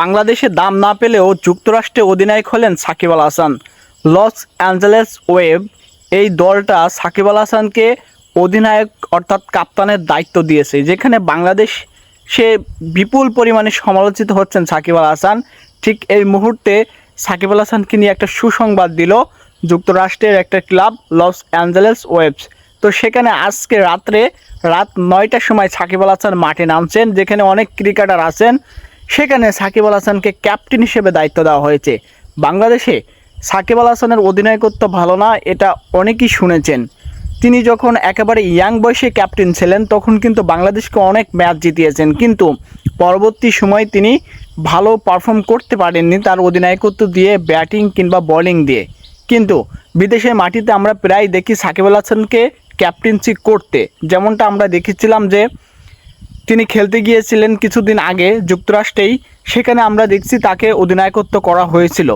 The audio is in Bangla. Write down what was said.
বাংলাদেশে দাম না পেলেও যুক্তরাষ্ট্রে অধিনায়ক হলেন Shakib Al Hasan. Los Angeles Wave এই দলটা সাকিব আল হাসানকে অধিনায়ক অর্থাৎ কাপ্তানের দায়িত্ব দিয়েছে, যেখানে বাংলাদেশ সে বিপুল পরিমাণে সমালোচিত হচ্ছেন সাকিব আল হাসান। ঠিক এই মুহূর্তে সাকিব আল হাসানকে নিয়ে একটা সুসংবাদ দিল যুক্তরাষ্ট্রের একটা ক্লাব, লস অ্যাঞ্জেলেস ওয়েবস। তো সেখানে আজকে রাত্রে রাত নয়টার সময় সাকিব আল হাসান মাঠে নামছেন, যেখানে অনেক ক্রিকেটার আছেন। সেখানে সাকিব আল হাসানকে ক্যাপ্টেন হিসেবে দায়িত্ব দেওয়া হয়েছে। বাংলাদেশে সাকিব আল হাসানের অধিনায়কত্ব ভালো না, এটা অনেকেই শুনেছেন। তিনি যখন একেবারে ইয়াং বয়সে ক্যাপ্টেন ছিলেন, তখন কিন্তু বাংলাদেশকে অনেক ম্যাচ জিতিয়েছেন। কিন্তু পরবর্তী সময় তিনি ভালো পারফর্ম করতে পারেননি তার অধিনায়কত্ব দিয়ে, ব্যাটিং কিংবা বোলিং দিয়ে। কিন্তু বিদেশের মাটিতে আমরা প্রায় দেখি সাকিব আল হাসানকে ক্যাপ্টেন্সি করতে। যেমনটা আমরা দেখেছিলাম যে তিনি খেলতে গিয়েছিলেন কিছুদিন আগে যুক্তরাষ্ট্রেই। সেখানে আমরা দেখছি তাকে অধিনায়কত্ব করা হয়েছিল।